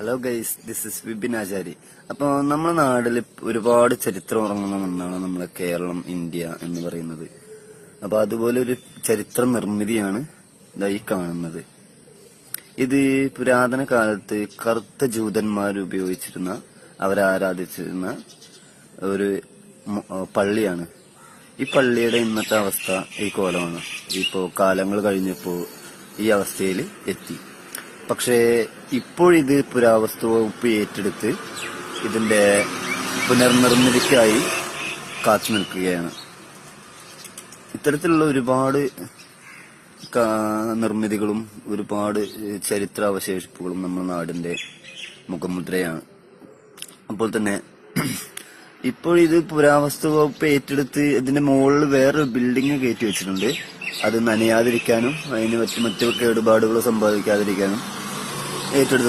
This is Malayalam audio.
Hello guys this is Vipin Achari അപ്പൊ നമ്മുടെ നാട്ടിൽ ഒരുപാട് ചരിത്രം ഉറങ്ങുന്ന മണ്ണാണ് നമ്മളെ കേരളം ഇന്ത്യ എന്ന് പറയുന്നത്. അപ്പൊ അതുപോലെ ഒരു ചരിത്ര നിർമ്മിതിയാണ് ഇതായി കാണുന്നത്. ഇത് പുരാതന കാലത്ത് കറുത്ത ജൂതന്മാർ ഉപയോഗിച്ചിരുന്ന അവരാരാധിച്ചിരുന്ന ഒരു പള്ളിയാണ്. ഈ പള്ളിയുടെ ഇന്നത്തെ അവസ്ഥ ഈ കോലമാണ്. ഇപ്പോ കാലങ്ങൾ കഴിഞ്ഞപ്പോൾ ഈ അവസ്ഥയിൽ എത്തി. പക്ഷേ ഇപ്പോഴിത് പുരാവസ്തു വകുപ്പ് ഏറ്റെടുത്ത് ഇതിന്റെ പുനർനിർമ്മിതിക്കായി കാത്തു നിൽക്കുകയാണ്. ഇത്തരത്തിലുള്ള ഒരുപാട് നിർമ്മിതികളും ഒരുപാട് ചരിത്രാവശേഷിപ്പുകളും നമ്മുടെ നാടിന്റെ മുഖമുദ്രയാണ്. അപ്പോൾ തന്നെ ഇപ്പോൾ പുരാവസ്തു വകുപ്പ് ഏറ്റെടുത്ത് ഇതിന്റെ മുകളിൽ വേറൊരു ബിൽഡിംഗ് കയറ്റി വെച്ചിട്ടുണ്ട്. അത് നനയാതിരിക്കാനും അതിന് മറ്റു മറ്റു കേടുപാടുകൾ സംഭവിക്കാതിരിക്കാനും ഏറ്റെടുത്ത്